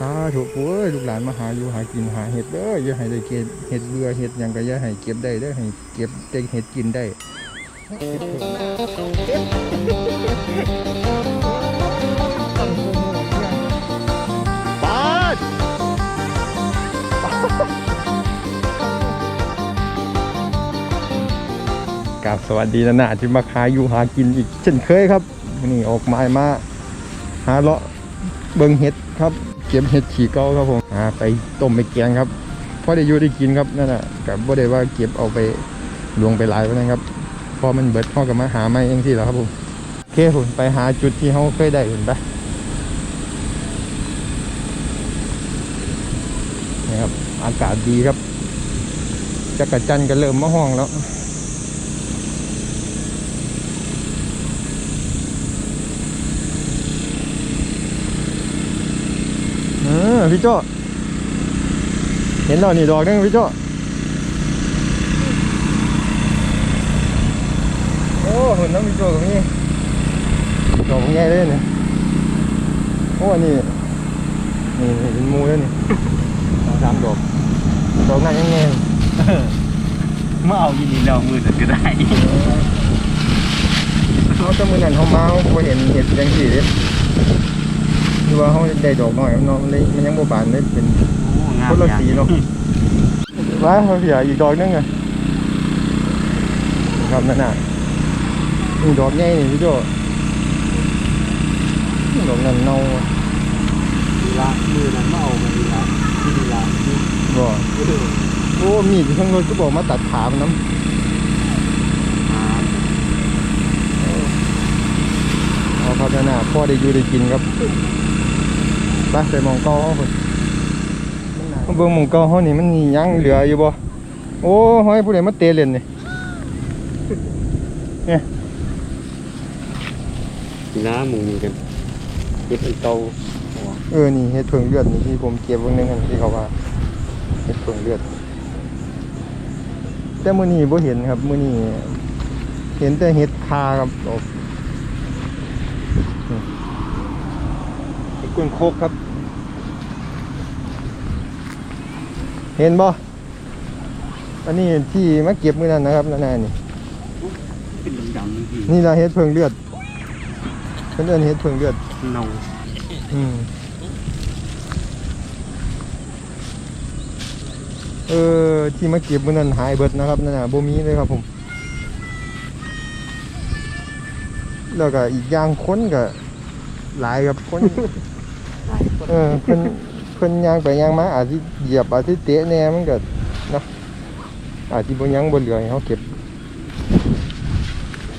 สาธุโอ้ยลูกหลานมาหาอยู่หากินหาเห็ดเด้ออย่าให้ได้เก็บเห็ดเบื่อเห็ดยังก็อย่าให้เก็บได้เด้อให้เก็บได้เห็ดกินได้ปาดกับสวัสดีนะนะที่มาขายอยู่หากินอีกเช่นเคยครับนี่ออกไม้มาหาเลาะเบิงเห็ดครับ เก็บเห็ดขี่เก้าครับผมหาไปต้มไปแกงครับพอได้อยู่ได้กินครับนั่นน่ะกับบ่ได้ว่าเก็บเอาไปลวงไปหลายวันนะครับพอมันเบิดพ่อกับมาหาไม่เองที่แล้วครับผมโอเคผมไปหาจุดที่เขาเคยได้เห็นปะนี่ครับอากาศดีครับจักรจันทร์ก็เริ่มมาห้องแล้ว เออ พี่โจเห็นแล้วนี่ดอกนึงพี่โจโอ้เห็นน้องพี่โจตรงนี้ดอกง่ายเลยเนี่ยโอ้นี่นี่นี่เป็นหมูแล้วนี่สองสามดอกดอกนั้นยังไงเมื่อเอายินดีเรามือถือก็ได้เขาจะมือนั่นเขามาเขาบ่เห็นเห็ดจังสี่เลย คือว่าเขาได้ดอกน้อยเนาะมันเลยมันยังบ่บานเลยเป็นคนละสีเนาะว้าเขาเสียอีกดอกนึงอะครับนั่นน่ะนี่ดอกใหญ่นี่พี่โจดอกนั้นเน่าอะดีละมือนั้นเมื่อเอามาดีละที่ดีละที่บ่โอ้มีดที่ข้างรถก็บอกมาตัดขามันน้ำ หา เอาครับ นั่นน่ะพ่อได้อยู่ได้กินครับไปไปหมองเก้าเขาคนเบิ่งหมองเก้าเขานี่มันยังเหลืออยู่บ่โอ้เฮ้ยผู้ใดมาเตะเล่นนี่น้ำมึงมีกันเก็บเป็นเตาเออนี่เห็ดเพิ่งเลือดนี่ที่ผมเก็บไว้นึงอันที่เขาว่าเห็ดเพิ่งเลือด แต่มื้อนี้บ่เห็นครับมื้อนี้เห็นแต่เห็ดคาครับออกนี่เห็ด กุนโคกครับ เห็นบ่อันนี้ที่มาเก็บมื้อนั้นนะครับนั่นน่ะนี่เป็นดำๆทีนี่ล่ะเห็ดเพิ่งเลือดเพิ่นเอิ้นเห็ดเพิ่งเลือดเนาอืมเออที่มาเก็บมื้อนั้นหายเบิดนะครับนั่นน่ะบ่มีเลยครับผม แล้วก็อีกอย่างคนก็หลายครับคน เออเพิ่นเพิ่นยางไปยางมาอาจสิเหยียบอาจสิเตะแน่มันก็เนาะอาจสิบ่ยังบ่เหลือให้เฮาเก็บ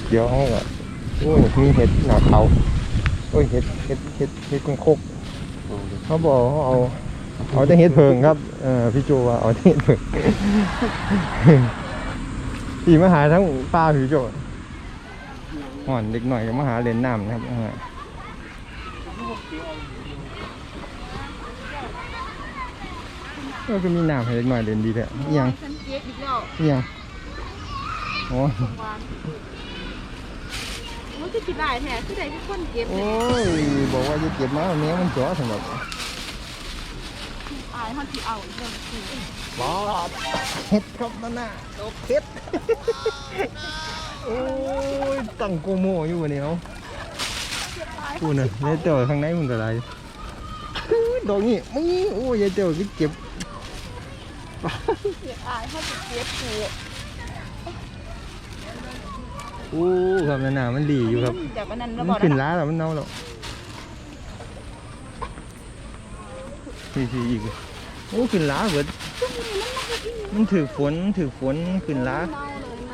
เดี๋ยวเฮาก็โอ้ยมีเห็ดหนาเขาโอ้ยเห็ดเห็ดเห็ดเห็ดกุ้งคกเขาบอกเขาเอาเอาแต่เฮ็ดเพิงครับเออพี่โจว่าเอาแต่เฮ็ดเพิงขี่มาหาทั้งป้าพี่โจห่อนเด็กหน่อยก็มาหาเล่นน้ำนะครับ อ่าเออก็มีน้ำให้เด็กหน่อยเล่นดีแท้อิหยังฉันเก็บอีกแล้วอิหยังโอ้วานมันคือกี่ลายแท้คือใดทุกคนเก็บโอ้เนี่ยยบอกว่าจะเก็บมาแมวมันจ่อสำหรับอายมันที่เอาอีกแล้วคือบอดเฮ็ดครับนั่นน่ะดอกเฮ็ดโอ้ยตั้งโกโมอยู่วันนี้เนาะพูดน่ะยายเต๋อข้างในมันก็ไรดอกนี้มึงโอ้ยยายเต๋อก็เก็บ เก็บอายมันจะเก็บคือโอ้ครับนั่นน่ะมันหลีอยู่ครับมันจากอันนั้นแล้วมับนอกขึ้นนะล้าแล้วมันเน่าแล้วทีทีอีกโอ้ขึ้นล้าเบิดมันถือฝนถือฝนขึ้นล้า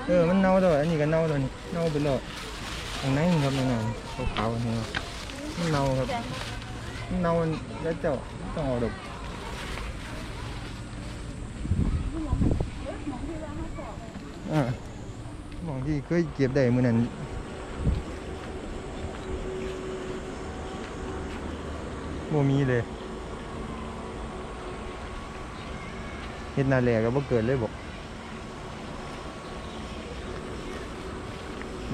เออ มันเน่าแล้วอันนี้ก็เน่าแล้วนี่เน่าไปแล้วตรงไหนนครับนั่นน่ะขาวๆนี่ครับมันเน่าครับ มันเน่าแล้วเจ้าต้องเอาดอกอ่า มองที่เคยเก็บได้มื้อนั้นบ่มีเลยเฮ็ดนาแลก็บ่เกิดเลยบอก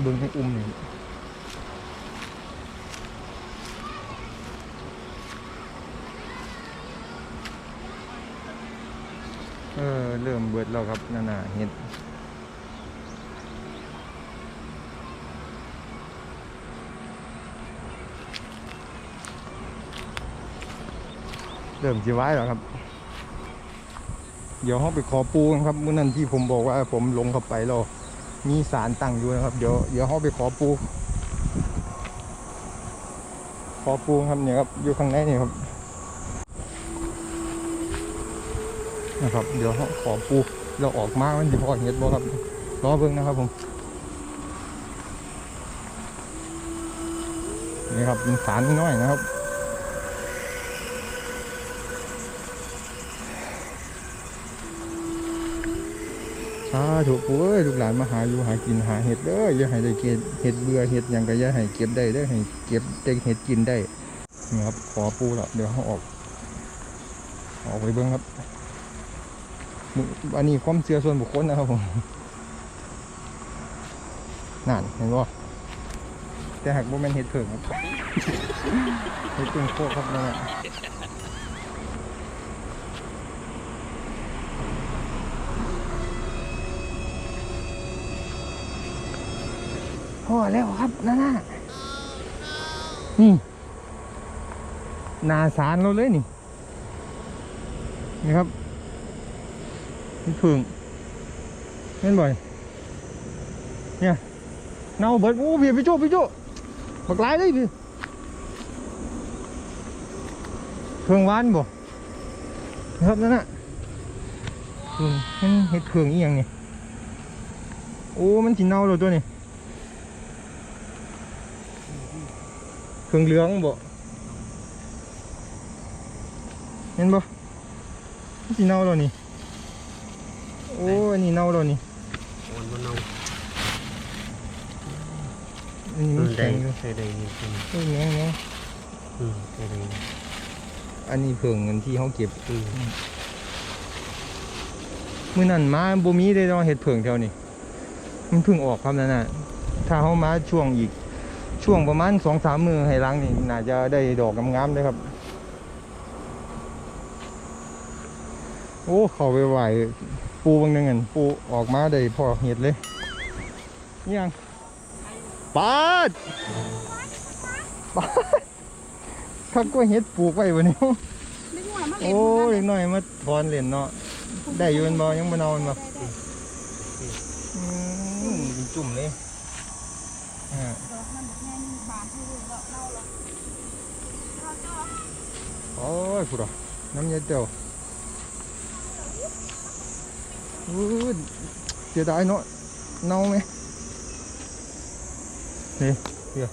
เบิ่งให้อุ้มนี่เออ เริ่มเบิดแล้วครับนั่นน่ะเห็ด เริ่มจีไว้แล้วครับ เดี๋ยวเขาไปขอปูครับเมื่อนั้นที่ผมบอกว่าผมลงเข้าไปแล้วมีสารตั้งอยู่นะครับ เดี๋ยวเดี๋ยวเขาไปขอปู ขอปูครับเนี่ยครับอยู่ข้างในนี่ครับนะครับเดี๋ยวเขาขอปูเราออกมามันจะพอเห็ดบ่ครับรอเบิ่งนะครับผมนี่ครับเป็นสารน้อยนะครับ สาธุปู่เอ้ยลูกหลานมาหาอยู่หากินหาเห็ดเด้ออย่าให้ได้เก็บเห็ดเบื่อเห็ดยังก็อย่าให้เก็บได้เด้อให้เก็บได้เห็ดกินได้ครับขอปูแล้วเดี๋ยวเขาออก ออกไปเบิ้องครับอันนี้ความเชื่อส่วนบุคคลนะครับผมนั่นเห็นบ่แต่หากบ่แม่นเห็ดเผิงครับเห็ดเผิงโคตรครับนั่นแอแล้วครับนั่นน่ะนี่นาสารเราเลยนี่นี่ครับนี่ผึ่งเล่นบ่อยเนี่ยเน่าเบิดโอ้พี่พี่โจพี่โจบักลายเลยพี่เพิงวานบ่นครับนั่นน่ะเพิงเห็ดเพิงอีหยังนี่โอ้มันสิเน่าแล้วตัวนี้ เครื่องเหลืองบ่เห็นบ่มันสิเน่าแล้วนี่โอ้อันนี้เน่าแล้วนี่อ่อนมันเน่าอันนี้มันได้แข็งอยู่ใส่ได้นี่อืมเอ้ยแข็งแข็งอืมใส่ได้นี่อันนี้เพิ่งเงินที่เขาเก็บอืมมื้อนั้นมาบ่มีได้ดอกเห็ดเพิ่งแถวนี้มันเพิ่งออกครับนั่นน่ะถ้าเขามาช่วงอีก ช่วงประมาณ2-3มื้อให้หลังนี่น่าจะได้ดอกงามๆเลยครับ โอ้เขาไปไหวปูบางนึงอันปูออกมาได้พอเห็ดเลยนี่ยังปาดปาดคักก็เห็ดปลูกไว้วันนี้โอ้ยหน่อยมาถอนเหรียญเนาะได้อยู่แมันบ่ยังบนอนบ่ได้ได้อืมจุ่มเลย โอ้ยพุดอะน้ำยาเจียวอู้ยเสียดายเนาะเน่าไหมนี่เดี๋ยว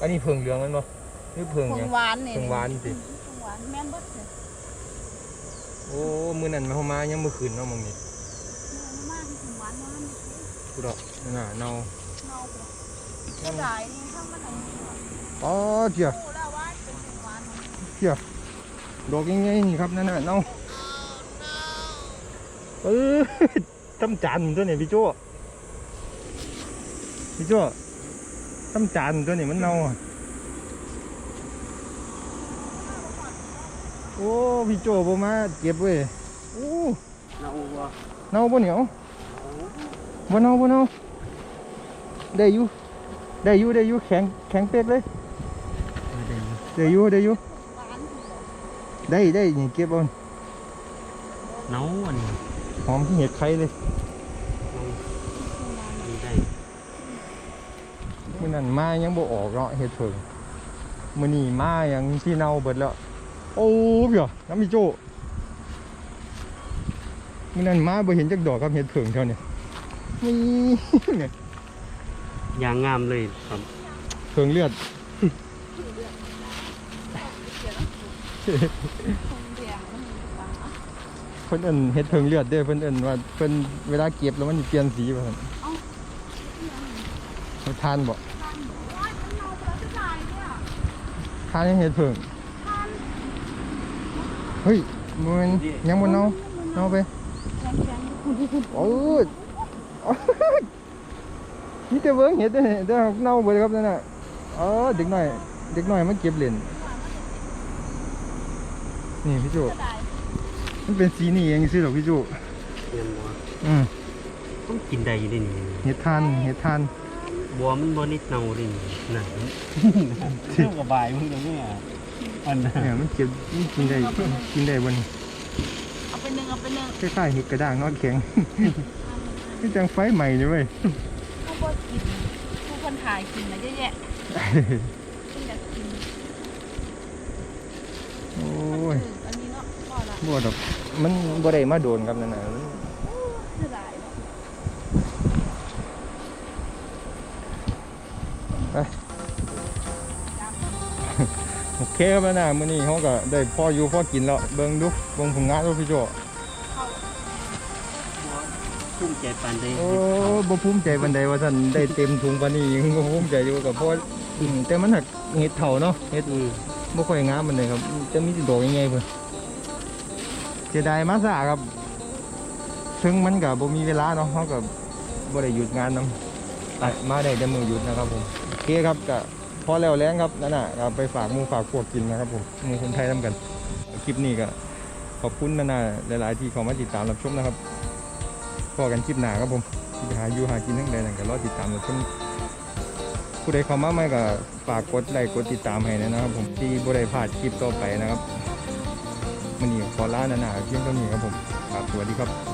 อันนี้เพิงเหลืองมันบ่หรือเพิงผหยังงหวานเนี่ยเพิงหวานสิผงหวานแม่นเบดเลยโอ้มื้อนั้นมาเฮามายังมื้อคืนเนาะมึงนี่เนื้อมากที่ผงหวานมันพุดอะนั่นน่ะเน่าเน่า ไปเสียดายนี่ถ้ามันทำนี้อ๋อเจียรู้แล้วว่าเป็นผงหวานมันเจียดอกยังไงนี่ครับนั่นน่ะเน่าเออตำจานตัวนี้พี่โจ้พี่โจ้ตำจานตัวนี้มันเน่าอะโอ้พี่โจ้บ่มาเก็บเว้ยโอ้เน่าบ่เน่าบ่เหนียวบ่เน่าบ่เน่าได้อยู่ ได้อยู่ได้อยู่แข็งแข็งเป๊กเลยเออได้อยู่ได้อยู่ได้อยู่หวานคือบอกได้ได้นี่เก็บเอาเน่าอันนี้หอมที่เห็ดไข่เลยเน่าอันนี้ได้มื่อนั้นมายังบ่ออกเนาะเห็ดเผิงมื้อนี้มายังที่เน่าเบิดแล้วโอ้เบี้ยน้ำมีโจ้มื่อนั้นมาบ่เห็นจักดอกครับเห็ดเผิงเท่านี้นี่เนี่ย ยางงามเลยครับเผิงเลือดคงเดียวมันมีหวานเพิ่นเอิ้นเห็ดเผิงเลือดเด้อเพิ่นเอิ้นว่าเพิ่นเวลาเก็บแล้วมันสิเปลี่ยนสีว่าซั่นให้ทานบ่ทานว้ายมันเน่าไปแล้วที่ไหนเนี่ยทานยังเห็ดเผิงทานเฮ้ยมันยังบ่เน่าเน่าไปแข็งแข็งคุณคุณโอ้ย นี่แต่เบิ้งเห็ดเด้อเด้อเน่าเบิดครับนั่นน่ะเออเด็กน้อย เด็กน้อยมาเก็บเหรียญนี่พี่โจจะได้มันเป็นสีนี่เองซื้อหรอกพี่จุเรียนบ่อืมต้องกินได้อยู่ดินี่เห็ดทานเห็ดทานบัวมันบ่นิดเนาดินี่น่ะเรื่องกับบายมึงตรงนี้อะอันน่ะเนี่ยมันเก็บมันกินได้กินได้บนเอาไปหนึ่งเอาไปหนึ่งคล้ายๆเห็ดกระด้างนอนแข็งนี่จังไฟใหม่เลยเว้ย ผู้คนกินผู้คนถ่ายกินนะเยอะแยะคุณอยากกินโอ้ยถึงอันนี้เนาะพอละบ่ดอกมันบ่ได้มาโดนครับนั่นน่ะมันเสียดายเนาะโอเคครับนั่นน่ะมื้อนี้เฮาก็ได้พออยู่พอกินแล้วเบิ่งดูเบิ่งผลงานดูพี่โจ ชุ่มใจปานใดโอ้บ่ภูมิใจปานใดว่าท่านได้เต็มถุงปานนี้ยังบ่ภูมิใจอยู่กับเพราะอืมแต่มันหักเห็ดเฒ่าเนาะเห็ดอืมบ่ค่อยงามปานใดครับ จะมีแต่ดอกใหญ่ๆเพิ่นเสียดายมาซะครับซึ่งมันก็บ่มีเวลาเนาะเฮาก็บ่ได้หยุดงานนำมาได้แต่มื้อหยุดนะครับผมโอเคครับก็พอแล้วแล้งครับนั่นน่ะก็ไปฝากหมู่ฝากพวกกินนะครับผมหมู่คนไทยนํกัน คลิปนี้ก็ขอบคุณนานาหลาย ๆ ที่เข้ามาติดตามรับชมนะครับ พอกันคลิปหน้าครับผมที่หาอยู่หากินทั้งใดนั่นก็รอติดตามรับชมผู้ใดเข้ามาใหม่ก็ฝากกดไลค์กดติดตามให้นะครับ ผมที่บ่ได้พลาดคลิปต่อไปนะครับมันนี่ขอลานานาเพียงเท่านี้ครับผมครับสวัสดีครับ